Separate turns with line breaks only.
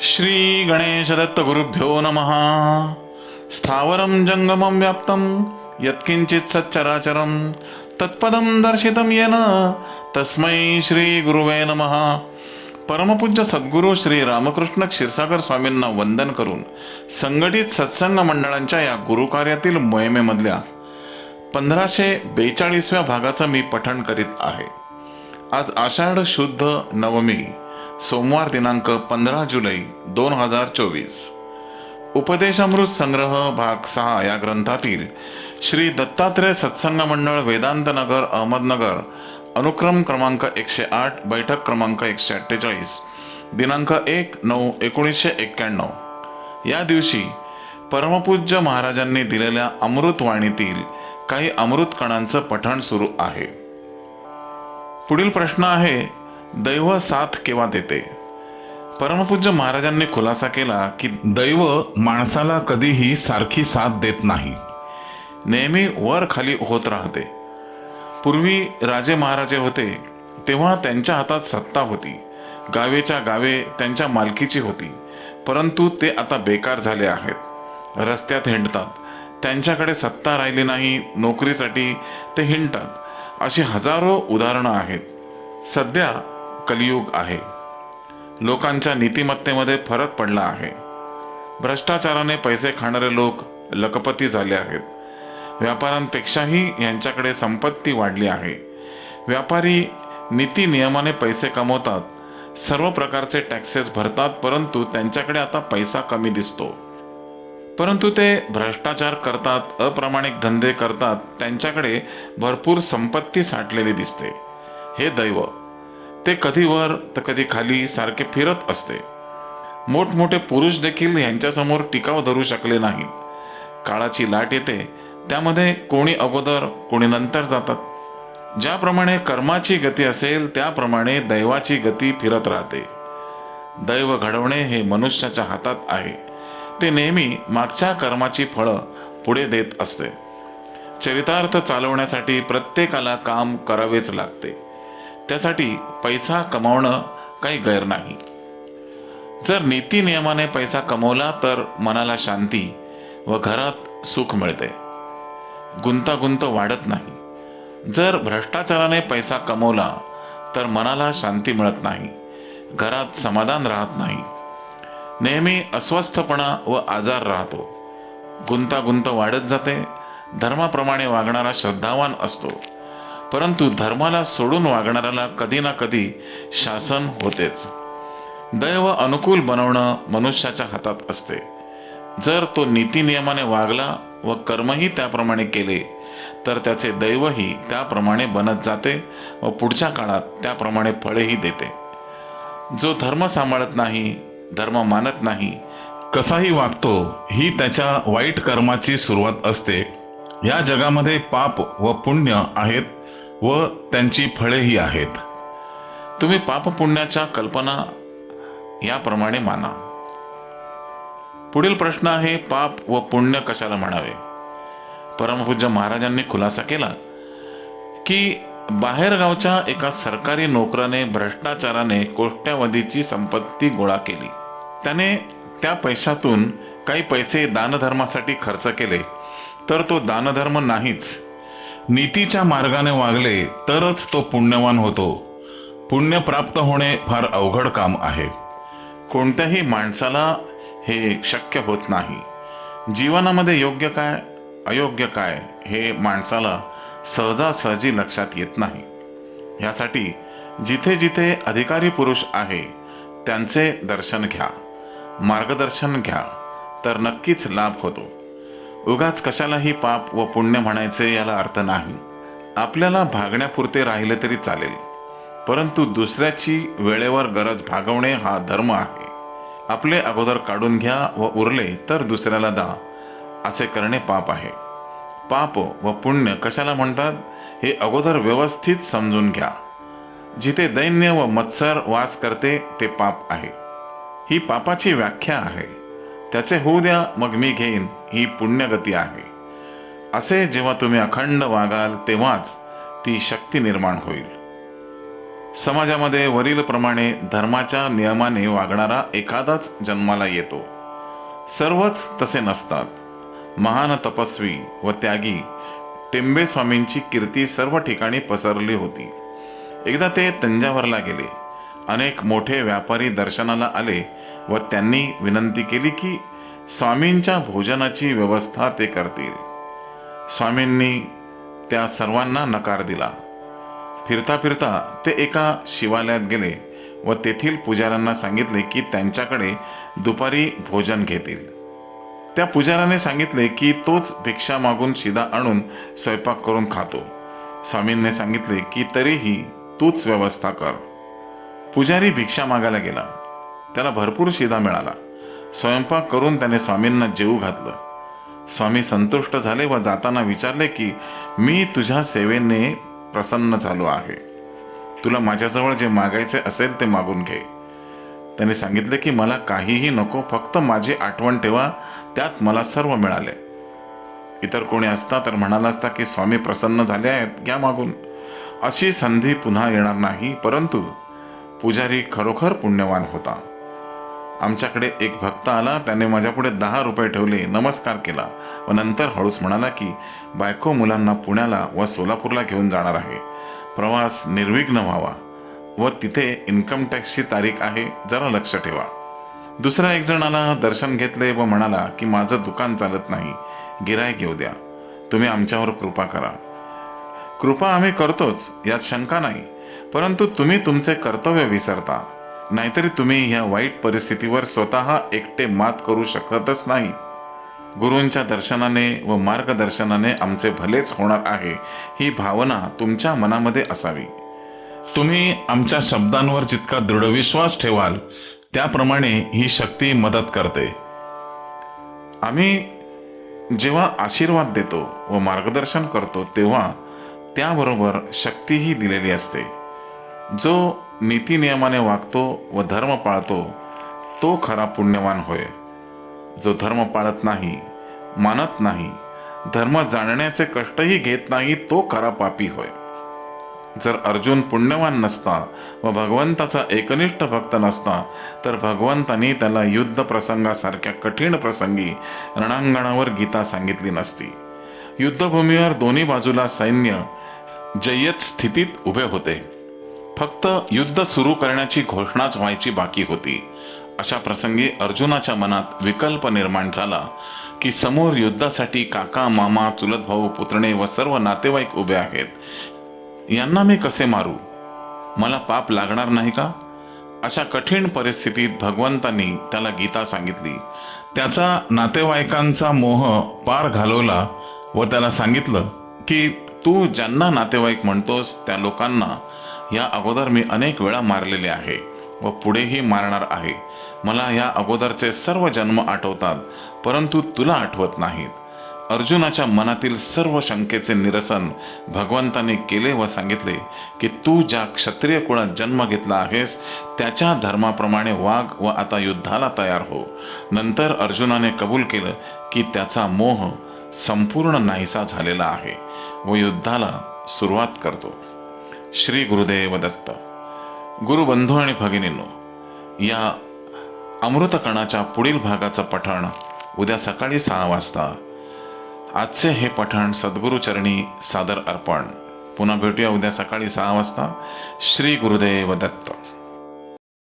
श्री गणेशदत्त गुरुभ्यो नमः. स्थावरं जङ्गमं व्याप्तं यत्किञ्चित् सच्चराचरं तत्पदं दर्शितं येन तस्मै श्रीगुरुवे नमः. परमपूज्य सद्गुरू श्री रामकृष्ण क्षीरसागर स्वामींना वंदन करून संघटित सत्संग मंडळांच्या या गुरुकार्यातील मोहिमेमधल्या पंधराशे बेचाळीसव्या भागाचं मी पठण करीत आहे. आज आषाढ शुद्ध नवमी सोमवार दिनांक पंधरा जुलै दोन हजार चोवीस. उपदेशामृत संग्रह भाग सहा या ग्रंथातील श्री दत्तात्रय सत्संग मंडळ वेदांत नगर अहमदनगर अनुक्रम क्रमांक एकशे आठ बैठक क्रमांक एकशे अठ्ठेचाळीस दिनांक एक नऊ एकोणीसशे एक्क्याण्णव. या दिवशी परमपूज्य महाराजांनी दिलेल्या अमृतवाणीतील काही अमृत कणांचं पठण सुरू आहे. पुढील प्रश्न आहे दैव साथ केव्हा देते? परमपूज्य महाराजांनी खुलासा केला की
दैव माणसाला कधीही सारखी साथ देत नाही.
नेहमी वर खाली होत राहते. पूर्वी राजे महाराजे होते तेव्हा त्यांच्या हातात सत्ता होती. गावेच्या गावे त्यांच्या मालकीची होती परंतु ते आता बेकार झाले आहेत. रस्त्यात हिंडतात. त्यांच्याकडे सत्ता राहिली नाही नोकरीसाठी ते हिंडतात. अशी हजारो उदाहरणं आहेत. सध्या कलियुग आहे. लोकांच्या नीतिमत्तेमध्ये फरक पडला आहे. भ्रष्टाचाराने पैसे खाणारे लोक लखपती झाले आहेत. व्यापाऱ्यांपेक्षाही यांच्याकडे संपत्ती वाढली आहे. व्यापारी नीती नियमाने पैसे कमवतात. सर्व प्रकारचे टॅक्सेस भरतात परंतु त्यांच्याकडे आता पैसा कमी दिसतो. परंतु ते भ्रष्टाचार करतात अप्रामाणिक धंदे करतात त्यांच्याकडे भरपूर संपत्ती साठलेली दिसते. हे दैव ते कधी वर तर कधी खाली सारखे फिरत असते. मोठमोठे पुरुष देखील यांच्यासमोर टिकाव धरू शकले नाहीत. काळाची लाट येते त्यामध्ये कोणी अगोदर कोणी नंतर जातात. ज्याप्रमाणे कर्माची गती असेल त्याप्रमाणे दैवाची गती फिरत राहते. दैव घडवणे हे मनुष्याच्या हातात आहे. ते नेहमी मागच्या कर्माची फळं पुढे देत असते. चरितार्थ चालवण्यासाठी प्रत्येकाला काम करावेच लागते. त्यासाठी पैसा कमावणं काही गैर नाही. जर नीती नियमाने पैसा कमवला तर मनाला शांती व घरात सुख मिळते. गुंतागुंत वाढत नाही. जर भ्रष्टाचाराने पैसा कमवला तर मनाला शांती मिळत नाही. घरात समाधान राहत नाही. नेहमी अस्वस्थपणा व आजार राहतो. गुंतागुंत वाढत जाते. धर्माप्रमाणे वागणारा श्रद्धावान असतो. परंतु धर्माला सोडून वागणाऱ्याला कधी ना कधी शासन होतेच. दैव अनुकूल बनवणं मनुष्याच्या हातात असते. जर तो नीती नियमाने वागला व कर्मही त्याप्रमाणे केले तर त्याचे दैवही त्याप्रमाणे बनत जाते व पुढच्या काळात त्याप्रमाणे फळेही देते. जो धर्म सांभाळत नाही धर्म मानत नाही
कसाही वागतो ही त्याच्या वाईट कर्माची सुरुवात असते. या जगामध्ये पाप व पुण्य आहेत व त्यांची फळेही आहेत.
तुम्ही पापपुण्याच्या कल्पना याप्रमाणे माना. पुढील प्रश्न आहे पाप व पुण्य कशाला म्हणावे? परमपूज्य महाराजांनी खुलासा केला की बाहेरगावच्या एका सरकारी नोकराने भ्रष्टाचाराने कोट्यावधीची संपत्ती गोळा केली. त्याने त्या पैशातून काही पैसे दानधर्मासाठी खर्च केले तर तो दानधर्म नाहीच.
नीतीच्या मार्गाने वागले तरच तो पुण्यवान होतो. पुण्य प्राप्त होणे फार अवघड काम आहे.
कोणत्याही माणसाला हे शक्य होत नाही. जीवनामध्ये योग्य काय अयोग्य काय हे माणसाला सहजासहजी लक्षात येत नाही. ह्यासाठी जिथे जिथे अधिकारी पुरुष आहे त्यांचे दर्शन घ्या. मार्गदर्शन घ्या तर नक्कीच लाभ होतो. उगाच कशालाही पाप व पुण्य म्हणायचे याला अर्थ नाही. आपल्याला भागण्यापुरते राहिले तरी चालेल. परंतु दुसऱ्याची वेळेवर गरज भागवणे हा धर्म आहे. आपले अगोदर काढून घ्या व उरले तर दुसऱ्याला दा असे करणे पाप आहे. पाप व पुण्य कशाला म्हणतात? हे अगोदर व्यवस्थित समजून घ्या. जिथे दैन्य व मत्सर वास करते ते पाप आहे. ही पापाची व्याख्या आहे. त्याचे होऊ द्या मग मी घेईन. ही पुण्यगती आहे. असे जेव्हा तुम्ही अखंड वागाल तेव्हाच ती शक्ती निर्माण होईल. समाजामध्ये वरीलप्रमाणे धर्माच्या नियमाने वागणारा एखादाच जन्माला येतो. सर्वच तसे नसतात. महान तपस्वी व त्यागी टेंबे स्वामींची कीर्ती सर्व ठिकाणी पसरली होती. एकदा ते तंजावरला गेले. अनेक मोठे व्यापारी दर्शनाला आले. व त्यांनी विनंती केली की स्वामींच्या भोजनाची व्यवस्था ते करतील. स्वामींनी त्या सर्वांना नकार दिला. फिरता फिरता ते एका शिवालयात गेले व तेथील पुजाऱ्यांना सांगितले की त्यांच्याकडे दुपारी भोजन घेतील. त्या पुजाऱ्याने सांगितले की तोच भिक्षा मागून शिदा आणून स्वयंपाक करून खातो. स्वामींनी सांगितले की तरीही तूच व्यवस्था कर. पुजारी भिक्षा मागायला गेला. त्याला भरपूर शिदा मिळाला. स्वयंपाक करून त्याने स्वामींना जेवू घातलं. स्वामी संतुष्ट झाले व जाताना विचारले की मी तुझ्या सेवेने प्रसन्न झालो आहे. तुला माझ्याजवळ जे मागायचे असेल ते मागून घे. त्याने सांगितले की मला काहीही नको फक्त माझी आठवण ठेवा त्यात मला सर्व मिळाले. इतर कोणी असता तर म्हणाला असता की स्वामी प्रसन्न झाले आहेत घ्या मागून. अशी संधी पुन्हा येणार नाही परंतु पुजारी खरोखर पुण्यवान होता. आमच्याकडे एक भक्त आला त्याने माझ्यापुढे दहा रुपये ठेवले नमस्कार केला. व नंतर हळूच म्हणाला की बायको मुलांना पुण्याला व सोलापूरला घेऊन जाणार आहे. प्रवास निर्विघ्न व्हावा. व तिथे इन्कम टॅक्सची तारीख आहे जरा लक्ष ठेवा. दुसरा एक जण आला दर्शन घेतले व म्हणाला की माझं दुकान चालत नाही. गिरायक येऊ द्या. तुम्ही आमच्यावर कृपा करा. कृपा आम्ही करतोच यात शंका नाही. परंतु तुम्ही तुमचे कर्तव्य विसरता. नाहीतरी तुम्ही ह्या वाईट परिस्थितीवर स्वतः एकटे मात करू शकतच नाही. गुरूंच्या दर्शनाने व मार्गदर्शनाने आमचे भलेच होणार आहे ही भावना तुमच्या मनामध्ये असावी.
तुम्ही आमच्या शब्दांवर जितका दृढ विश्वास ठेवाल त्याप्रमाणे ही शक्ती मदत करते.
आम्ही जेव्हा आशीर्वाद देतो व मार्गदर्शन करतो तेव्हा त्याबरोबर शक्तीही दिलेली असते. जो नीतिनियमाने वागतो व धर्म पाळतो तो खरा पुण्यवान होय. जो धर्म पाळत नाही मानत नाही धर्म जाणण्याचे कष्टही घेत नाही तो खरा पापी होय. जर अर्जुन पुण्यवान नसता व भगवंताचा एकनिष्ठ भक्त नसता तर भगवंतानी त्याला युद्ध प्रसंगासारख्या कठीण प्रसंगी रणांगणावर गीता सांगितली नसती. युद्धभूमीवर दोन्ही बाजूला सैन्य जय्यत स्थितीत उभे होते. फक्त युद्ध सुरू करण्याची घोषणाच व्हायची बाकी होती. अशा प्रसंगी अर्जुनाच्या मनात विकल्प निर्माण झाला की समोर युद्धासाठी काका मामा चुलत भाऊ पुतणे व सर्व नातेवाईक उभे आहेत. यांना मी कसे मारू? मला पाप लागणार नाही का? अशा कठीण परिस्थितीत भगवंतांनी त्याला गीता सांगितली.
त्याचा नातेवाईकांचा मोह पार घालवला व त्याला सांगितलं
की तू ज्यांना नातेवाईक म्हणतोस त्या लोकांना या अगोदर मी अनेक वेळा मारलेले आहे व पुढेही मारणार आहे. मला या अगोदरचे सर्व जन्म आठवतात परंतु तुला आठवत नाहीत. अर्जुनाच्या मनातील सर्व शंकेचे निरसन भगवंताने केले व सांगितले की तू ज्या क्षत्रिय कुळात जन्म घेतला आहेस त्याच्या धर्माप्रमाणे वाघ व आता युद्धाला तयार हो. नंतर अर्जुनाने कबूल केलं की त्याचा मोह संपूर्ण नाहीसा झालेला आहे व युद्धाला सुरुवात करतो. श्री गुरुदेव दत्त गुरुबंधू आणि भगिनींनो या अमृतकणाच्या पुढील भागाचं पठण उद्या सकाळी सहा वाजता आजचे हे पठण सद्गुरुचरणी सादर अर्पण पुन्हा भेटूया उद्या सकाळी सहा वाजता श्री गुरुदेव दत्त